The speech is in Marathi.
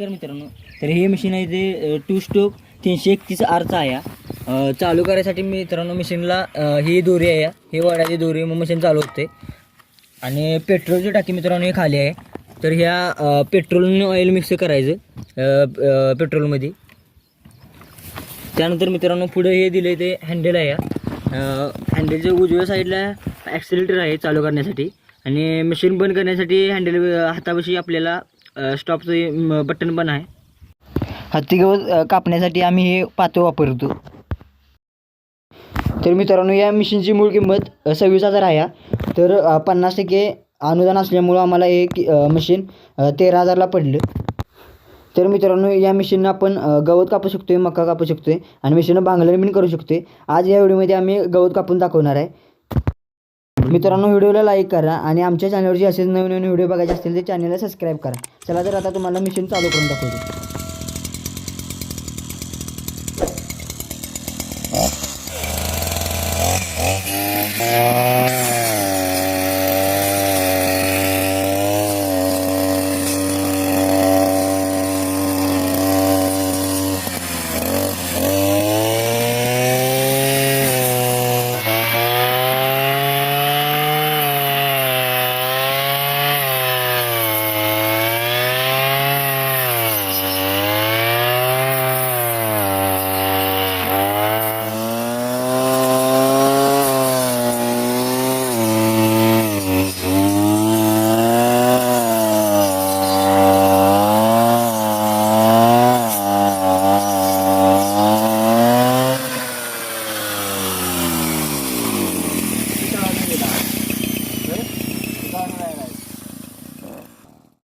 नमस्कार मित्रांनो. तर हे मशीन आहे ते टू स्टोक तीनशे एकतीस आरचा आहे चालू करायसाठी मित्रांनो मशीनला ही दोरी आहे हे. वडाची दोरी मग मशीन चालू होते. आणि पेट्रोलची टाकी मित्रांनो हे खाली आहे. तर ह्या अं, पेट्रोलने ऑइल मिक्स करायचं पेट्रोलमध्ये त्यानंतर मित्रांनो पुढे हे दिले ते हँडल आहे हँडलच्या उजव्या साईडला ॲक्सिलेटर आहे चालू करण्यासाठी. आणि मशीन बंद करण्यासाठी हँडल हातापाशी आपल्याला स्टॉपचं बटन पण आहे. हत्ती गवत कापण्यासाठी आम्ही हे पातळ वापरतो. तर मित्रांनो या मशीनची मूळ किंमत सव्वीस हजार आहे तर पन्नास टक्के अनुदान असल्यामुळं आम्हाला हे मशीन तेरा हजारला पडलं. तर मित्रांनो या मशीननं आपण गवत कापू शकतो आहे मका कापू शकतो आहे आणि मशीननं बांगलर पण करू शकतो आहे आज या व्हिडिओमध्ये आम्ही गवत कापून दाखवणार आहे. मित्रांनो व्हिडिओला लाईक करा आणि आमच्या चॅनलवरची असेच नवीन नवीन व्हिडिओ बघायचे असतील ते चॅनलला सबस्क्राईब करा. चला तर आता तुम्हाला मिशन चालू करून दाखवतो.